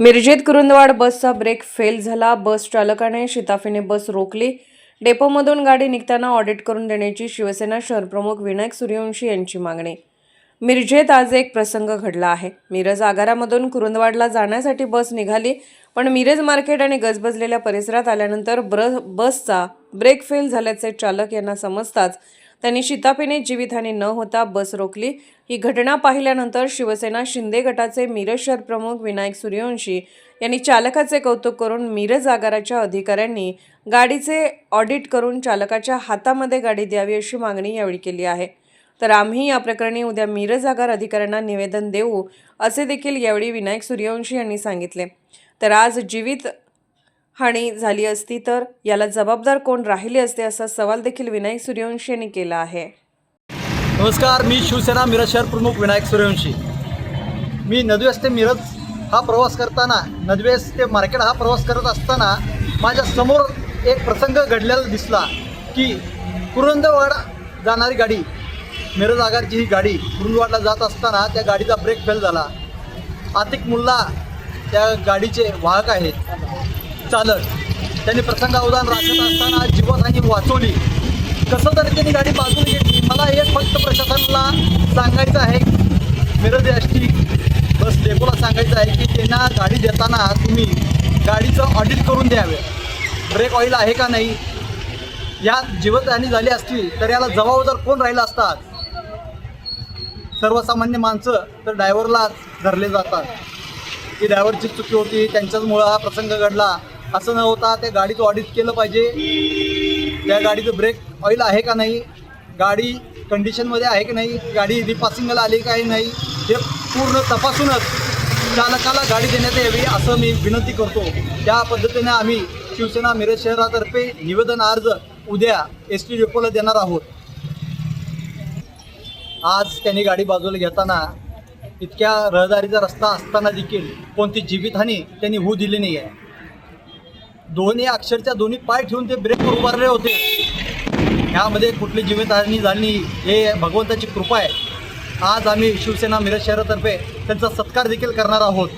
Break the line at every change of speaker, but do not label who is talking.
मिरजेत कुरुंदवाड बसचा brake fail झाला. बस चालकाने शिताफीने बस रोखली. डेपोमधून गाडी निघताना ऑडिट करून देण्याची शिवसेना शहरप्रमुख विनायक सूर्यवंशी यांची मागणी. मिरजेत आज एक प्रसंग घडला आहे. मिरज आगारामधून कुरुंदवाडला जाण्यासाठी बस निघाली पण मिरज मार्केट आणि गजबजलेल्या परिसरात आल्यानंतर ब्र बसचा ब्रेक फेल झाल्याचे चालक यांना समजताच त्यांनी शिताफीने जीवितहानी न होता बस रोखली. ही घटना पाहिल्यानंतर शिवसेना शिंदे गटाचे मिरज शहर प्रमुख विनायक सूर्यवंशी यांनी चालकाचे कौतुक करून मिरज आगाराच्या अधिकाऱ्यांनी गाडीचे ऑडिट करून चालकाच्या हातामध्ये गाडी द्यावी अशी मागणी यावेळी केली आहे. तर आम्ही या प्रकरणी उद्या मिरज आगार अधिकाऱ्यांना निवेदन देऊ असे देखील यावेळी विनायक सूर्यवंशी यांनी सांगितले. तर आज जीवित हानी झाली असती तर याला जबाबदार कोण राहिले असते असा सवाल देखील विनायक सूर्यवंशी यांनी केला आहे.
नमस्कार मी शिवसेना मिरज शहर प्रमुख विनायक सूर्यवंशी. मी नदवेस ते मिरज हा प्रवास करताना नदवेस ते मार्केट हा प्रवास करत असताना माझ्यासमोर एक प्रसंग घडलेला दिसला की कुरुंदवाड जाणारी गाडी मिरज आगारची ही गाडी कुरुंदवाडला जात असताना त्या गाडीचा ब्रेक फेल झाला. आतिक मुल्ला त्या गाडीचे वाहक आहेत. चालक. त्यांनी प्रसंगावधान राखत असताना जीवनहानी वाचवली. कसं तरी त्यांनी गाडी बाजून घेतली. मला एक फक्त प्रशासनाला सांगायचं आहे. मिरज एस बस डेपोला सांगायचं आहे की त्यांना गाडी देताना तुम्ही गाडीचं ऑडिट करून द्यावे. ब्रेक ऑइल आहे का नाही? या जीवनहानी झाली असती तर याला जबाबदार कोण राहिला असतात? सर्वसामान्य माणसं तर ड्रायव्हरला धरले जातात. की ड्रायव्हरची चुकी होती त्यांच्याचमुळं हा प्रसंग घडला. असं न होता त्या गाडीचं ऑडिट केलं पाहिजे. त्या गाडीचं ब्रेक ऑइल आहे का नाही? गाडी कंडिशनमध्ये आहे की नाही? गाडी रिपासिंगला आली का नाही? हे पूर्ण तपासूनच चालकाला गाडी देण्यात यावी असं मी विनंती करतो. त्या पद्धतीने आम्ही शिवसेना मिरज शहरातर्फे निवेदन अर्ज उद्या एस टी डेपोला देणार आहोत. आज त्यांनी गाडी बाजूला घेताना इतक्या रहदारीचा रस्ता असताना देखील कोणती जीवितहानी त्यांनी होऊ दिली नाही आहे दोन्ही अक्षरच्या दोन्ही पाय ठेवून ते ब्रेक उभारले होते. ह्यामध्ये कुठली जीवितहानी झाली हे भगवंताची कृपा आहे. आज आम्ही शिवसेना मिरज शहरातर्फे त्यांचा सत्कार देखील करणार आहोत.